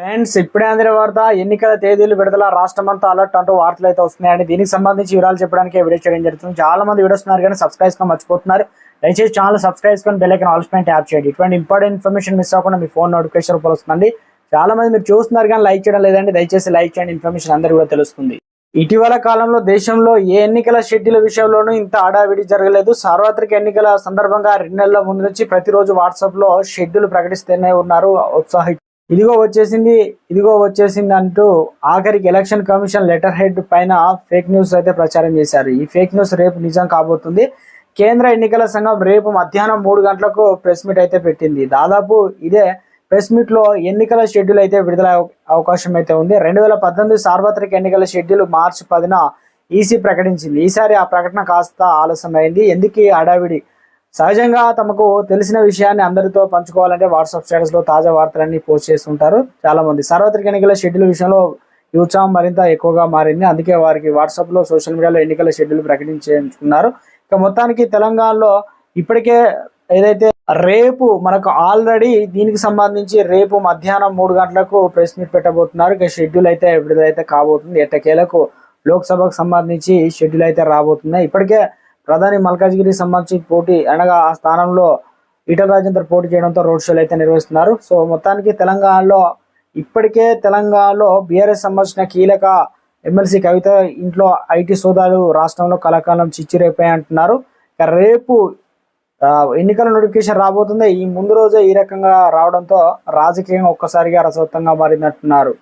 Friends ఇప్పుడే అందిన వార్త ఎన్నికల తేదీలు విడుదల రాష్ట్రమంతా అలర్ట్ అంటూ వార్తలు అయితే వస్తున్నాయండి. దీనికి సంబంధించి వివరాలు చెప్పడానికి వీడియో చేయడం జరుగుతుంది. చాలా మంది వీడియోస్ ఉన్నారు కానీ సబ్స్క్రైబ్ చేసుకొని మర్చిపోతున్నారు. దయచేసి ఛానల్ సబ్స్క్రైబ్ చేసుకొని బెల్ ఐకన్ ట్యాప్ చేయండి. ఇటువంటి ఇంపార్టెంట్ ఇన్ఫర్మేషన్ మిస్ అవ్వకుండా మీ ఫోన్ నోటిఫికేషన్ రూపంలో వస్తుంది చాలా మంది మీరు చూస్తున్నారు కానీ లైక్ చేయడం లేదండి. దయచేసి లైక్ చేయండి. ఇన్ఫర్మేషన్ అందరూ కూడా తెలుస్తుంది. ఇటీవల కాలంలో దేశంలో ఏ ఎన్నికల షెడ్యూల్ విషయంలోనూ ఇంత ఆడావిడి జరగలేదు. సార్వత్రిక ఎన్నికల సందర్భంగా రెండు నెలల ముందు నుంచి ప్రతిరోజు వాట్సాప్లో షెడ్యూల్ ప్రకటిస్తూనే ఉన్నారు. ఉత్సాహి ఇదిగో వచ్చేసింది ఇదిగో వచ్చేసింది అంటూ ఆఖరికి ఎలక్షన్ కమిషన్ లెటర్ హెడ్ పైన ఫేక్ న్యూస్ అయితే ప్రచారం చేశారు. ఈ ఫేక్ న్యూస్ రేపు నిజం కాబోతుంది. కేంద్ర ఎన్నికల సంఘం రేపు మధ్యాహ్నం మూడు గంటలకు ప్రెస్ మీట్ అయితే పెట్టింది. దాదాపు ఇదే ప్రెస్ మీట్లో ఎన్నికల షెడ్యూల్ అయితే విడుదల అవకాశం అయితే ఉంది. రెండు వేల పద్దెనిమిది సార్వత్రిక ఎన్నికల షెడ్యూల్ మార్చి పదిన ఈసీ ప్రకటించింది. ఈసారి ఆ ప్రకటన కాస్త ఆలస్యమైంది. ఎందుకు హడావిడి? సహజంగా తమకు తెలిసిన విషయాన్ని అందరితో పంచుకోవాలంటే వాట్సాప్ స్టేటస్లో తాజా వార్తలన్నీ పోస్ట్ చేస్తుంటారు. చాలా మంది సార్వత్రిక ఎన్నికల షెడ్యూల్ విషయంలో ఈ ఉత్సాహం మరింత ఎక్కువగా మారింది. అందుకే వారికి వాట్సాప్లో సోషల్ మీడియాలో ఎన్నికల షెడ్యూల్ ప్రకటించుకున్నారు ఇక మొత్తానికి తెలంగాణలో ఇప్పటికే ఏదైతే రేపు మనకు ఆల్రెడీ దీనికి సంబంధించి రేపు మధ్యాహ్నం మూడు గంటలకు ప్రెస్ మీట్ పెట్టబోతున్నారు. ఇక షెడ్యూల్ అయితే విడుదలైతే కాబోతుంది. ఎట్టకేలకు లోక్సభకు సంబంధించి షెడ్యూల్ అయితే రాబోతుంది. ఇప్పటికే ప్రధాని మల్కాజ్గిరికి సంబంధించి పోటీ అనగా ఆ స్థానంలో ఈటల రాజేందర్ పోటీ చేయడంతో రోడ్ షోలు అయితే నిర్వహిస్తున్నారు. సో మొత్తానికి తెలంగాణలో ఇప్పటికే తెలంగాణలో బీఆర్ఎస్ సంబంధించిన కీలక ఎమ్మెల్సీ కవిత ఇంట్లో ఐటీ సోదాలు రాష్ట్రంలో కలకాలం చిచ్చిరైపోయాయి అంటున్నారు. రేపు ఎన్నికల నోటిఫికేషన్ రాబోతుంది. ఈ ముందు రోజే ఈ రకంగా రావడంతో రాజకీయంగా ఒక్కసారిగా రసవత్తంగా మారిందంటున్నారు.